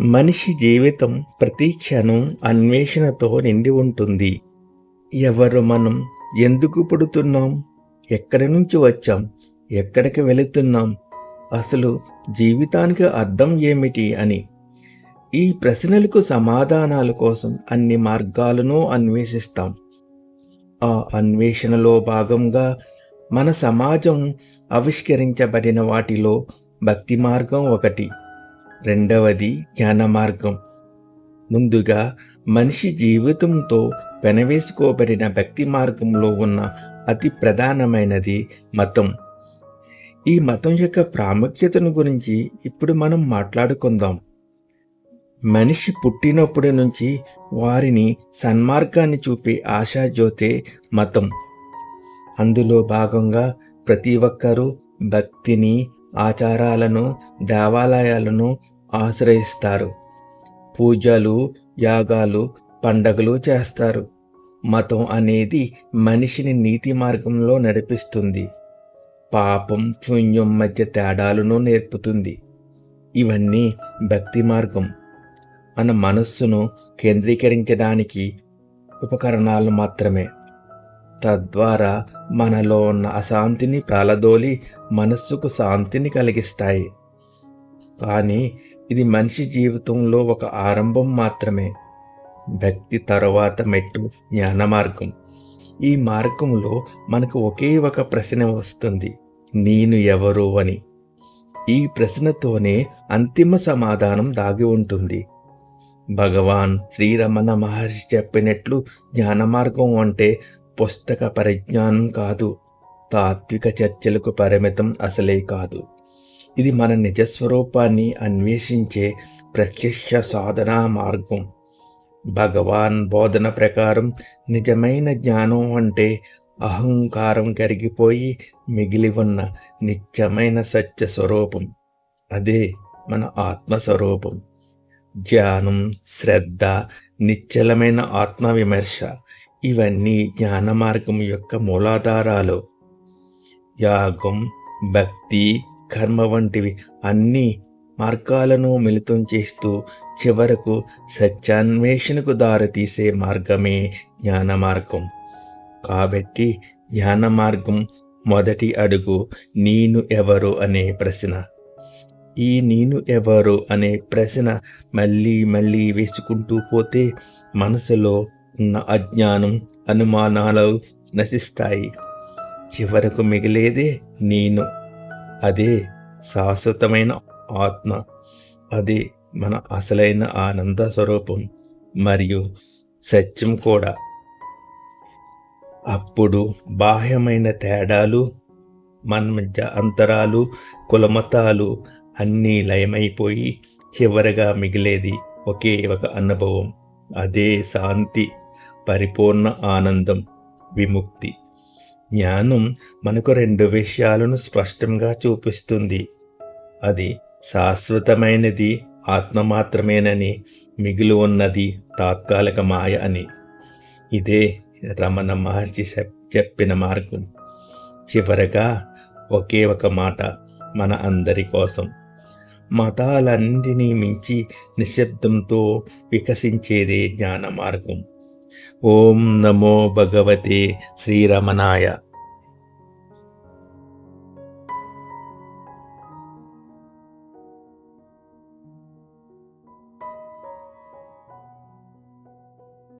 మనిషి జీవితం ప్రతి క్షణం అన్వేషణతో నిండి ఉంటుంది. ఎవరు మనం ఎందుకు పుడుతున్నాం? ఎక్కడి నుంచి వచ్చాం? ఎక్కడికి వెళుతున్నాం? అసలు జీవితానికి అర్థం ఏమిటి అని. ఈ ప్రశ్నలకు సమాధానాల కోసం అన్ని మార్గాలను అన్వేషిస్తాం. ఆ అన్వేషణలో భాగంగా మన సమాజం ఆవిష్కరించబడిన వాటిలో భక్తి మార్గం ఒకటి. రెండవది జ్ఞాన మార్గం ముందుగా మనిషి జీవితంతో పెనవేసుకోబడిన భక్తి మార్గంలో ఉన్న అతి ప్రధానమైనది మతం. ఈ మతం యొక్క ప్రాముఖ్యతను గురించి ఇప్పుడు మనం మాట్లాడుకుందాం. మనిషి పుట్టినప్పటి నుంచి వారిని సన్మార్గాన్ని చూపే ఆశాజ్యోతే మతం. అందులో భాగంగా ప్రతి ఒక్కరూ భక్తిని ఆచారాలను దేవాలయాలను ఆశ్రయిస్తారు. పూజలు యాగాలు పండగలు చేస్తారు. మతం అనేది మనిషిని నీతి మార్గంలో నడిపిస్తుంది. పాపం పుణ్యం మధ్య తేడాలను నేర్పుతుంది. ఇవన్నీ భక్తి మార్గం. మన మనస్సును కేంద్రీకరించడానికి ఉపకరణాలు మాత్రమే. తద్వారా మనలో ఉన్న అశాంతిని ప్రాలదోలి మనస్సుకు శాంతిని కలిగిస్తాయి. కానీ ఇది మనిషి జీవితంలో ఒక ఆరంభం మాత్రమే. భక్తి తరువాత మెట్టు జ్ఞాన మార్గం. ఈ మార్గంలో మనకు ఒకే ఒక ప్రశ్న వస్తుంది నేను ఎవరు అని. ఈ ప్రశ్నతోనే అంతిమ సమాధానం దాగి ఉంటుంది. భగవాన్ శ్రీరమణ మహర్షి చెప్పినట్లు జ్ఞాన మార్గం అంటే పుస్తక పరిజ్ఞానం కాదు తాత్విక చర్చలకు పరిమితం అసలే కాదు. ఇది మన నిజస్వరూపాన్ని అన్వేషించే ప్రత్యక్ష సాధనా మార్గం. భగవాన్ బోధన ప్రకారం నిజమైన జ్ఞానం అంటే అహంకారం కరిగిపోయి మిగిలి ఉన్న నిత్యమైన సత్య స్వరూపం. అదే మన ఆత్మస్వరూపం జ్ఞానం శ్రద్ధ నిశ్చలమైన ఆత్మవిమర్శ ఇవన్నీ జ్ఞాన మార్గం యొక్క మూలాధారాలు. యాగం భక్తి కర్మ వంటివి అన్ని మార్గాలను మిళితం చేస్తూ చివరకు సత్యాన్వేషణకు దారితీసే మార్గమే జ్ఞాన మార్గం. కాబట్టి జ్ఞాన మార్గం మొదటి అడుగు నేను ఎవరు అనే ప్రశ్న. ఈ నేను ఎవరు అనే ప్రశ్న మళ్ళీ మళ్ళీ వేసుకుంటూ పోతే మనసులో ఉన్న అజ్ఞానం అనుమానాలు నశిస్తాయి. చివరకు మిగిలేదే నేను. అదే శాశ్వతమైన ఆత్మ. అదే మన అసలైన ఆనంద స్వరూపం మరియు సత్యం కూడా. అప్పుడు బాహ్యమైన తేడాలు మన మధ్య అంతరాలు కులమతాలు అన్నీ లయమైపోయి చివరగా మిగిలేది ఒకే ఒక అనుభవం. అదే శాంతి పరిపూర్ణ ఆనందం విముక్తి. జ్ఞానం మనకు రెండు విషయాలను స్పష్టంగా చూపిస్తుంది. అది శాశ్వతమైనది ఆత్మ మాత్రమేనని మిగిలి ఉన్నది తాత్కాలిక మాయ అని. ఇదే రమణ మహర్షి చెప్పిన మార్గం. చివరగా ఒకే ఒక మాట మన అందరి కోసం. మతాలన్నింటినీ మించి నిశ్శబ్దంతో వికసించేదే జ్ఞాన మార్గం. ॐ नमो भगवते श्रीरमणाय